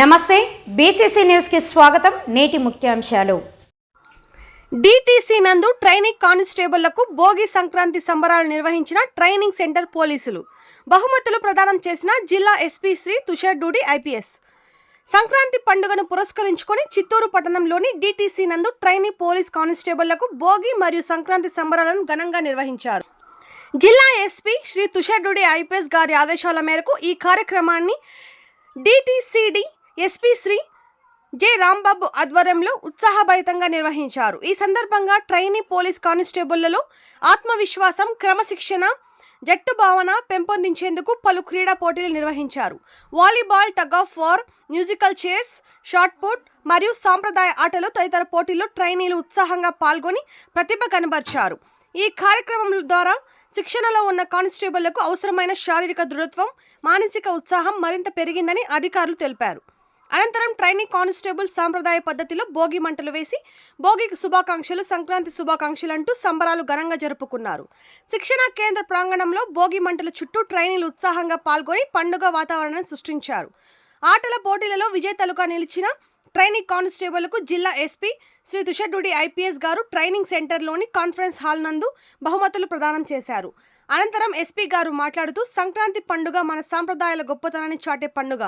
నమస్తే బీసీసీ న్యూస్కి స్వాగతం. నేటి ముఖ్యాంశాలు. డిటిసి నందు ట్రైనింగ్ కానిస్టేబుళ్ళకు భోగి సంక్రాంతి సంబరాలు నిర్వహించిన ట్రైనింగ్ సెంటర్ పోలీసులు. బహుమతులు ప్రదానం చేసిన జిల్లా ఎస్పీ శ్రీ తుషార్ డూడి ఐపీఎస్. సంక్రాంతి పండుగను పురస్కరించుకొని చిత్తూరు పట్టణంలోని డిటిసి నందు ట్రైనింగ్ పోలీస్ కానిస్టేబుళ్ళకు భోగి మరియు సంక్రాంతి సంబరాలను ఘనంగా నిర్వహించారు. జిల్లా ఎస్పీ శ్రీ తుషార్ డూడి ఐపీఎస్ గారి ఆదేశాల మేరకు ఈ కార్యక్రమాన్ని DTCD SP Shri J Rambabu ఆధ్వర్యంలో ఉత్సాహభరితంగా నిర్వహించారు. ఈ సందర్భంగా ట్రైనీ పోలీస్ కానిస్టేబుళ్ళలో ఆత్మవిశ్వాసం క్రమశిక్షణ జట్టు భావన పెంపొందించేందుకు పలు క్రీడా పోటీలు నిర్వహించారు. Volleyball tug of war musical chairs shot put మరియు సాంప్రదాయ ఆటలు తదితర పోటీల్లో ట్రైనీలు ఉత్సాహంగా పాల్గొని ప్రతిభ కనబర్చారు. ఈ కార్యక్రమం ద్వారా శిక్షణలో ఉన్న కానిస్టేబుళ్ళకు అవసరమైన శారీరక దృఢత్వం మానసిక ఉత్సాహం మరింత పెరిగిందని అధికారులు తెలిపారు. అనంతరం ట్రైనింగ్ కానిస్టేబుల్ సాంప్రదాయ పద్ధతిలో భోగి మంటలు వేసి భోగికి శుభాకాంక్షలు సంక్రాంతి శుభాకాంక్షలు అంటూ సంబరాలు ఘనంగా జరుపుకున్నారు. శిక్షణా కేంద్ర ప్రాంగణంలో భోగి మంటల చుట్టూ ట్రైనీలు ఉత్సాహంగా పాల్గొని పండుగ వాతావరణాన్ని సృష్టించారు. ఆటల పోటీలలో విజేతలుగా నిలిచిన ట్రైనింగ్ కానిస్టేబుల్కు జిల్లా ఎస్పీ శ్రీ తుషడ్డుడి ఐపీఎస్ గారు ట్రైనింగ్ సెంటర్లోని కాన్ఫరెన్స్ హాల్ నందు బహుమతులు ప్రదానం చేశారు. అనంతరం ఎస్పీ గారు మాట్లాడుతూ సంక్రాంతి పండుగ మన సాంప్రదాయాల గొప్పతనాన్ని చాటే పండుగ.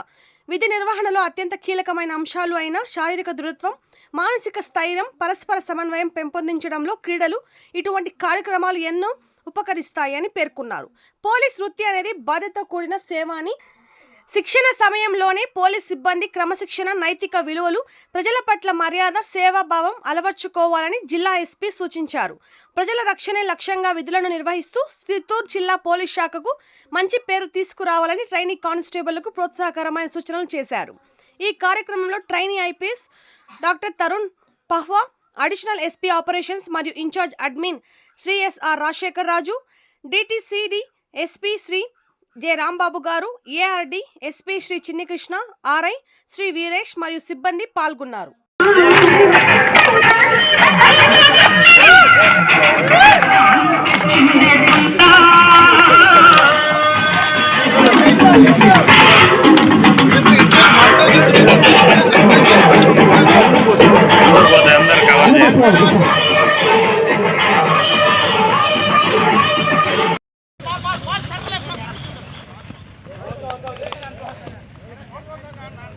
విధి నిర్వహణలో అత్యంత కీలకమైన అంశాలు అయిన శారీరక దృఢత్వం మానసిక స్థైర్యం పరస్పర సమన్వయం పెంపొందించడంలో క్రీడలు ఇటువంటి కార్యక్రమాలు ఎన్నో ఉపకరిస్తాయని పేర్కొన్నారు. పోలీస్ వృత్తి అనేది బాధ్యత కూడిన సేవ అని శిక్షణ సమయంలోనే పోలీస్ సిబ్బంది క్రమశిక్షణ నైతిక విలువలు ప్రజల పట్ల మర్యాద సేవాభావం అలవర్చుకోవాలని జిల్లా ఎస్పీ సూచించారు. ప్రజల రక్షణే లక్ష్యంగా విధులను నిర్వహిస్తూ చిత్తూరు జిల్లా పోలీస్ శాఖకు మంచి పేరు తీసుకురావాలని ట్రైనింగ్ కానిస్టేబుల్కు ప్రోత్సాహకరమైన సూచనలు చేశారు. ఈ కార్యక్రమంలో trainee IPS doctor Tarun Pahwa additional SP operations మరియు incharge admin Shri SR Rajasekhar Raju డిటిసిడి SP Shri J. Rambabu గారు ARD SP Shri Chinni Krishna RI Shri Veeresh మరియు సిబ్బంది పాల్గొన్నారు.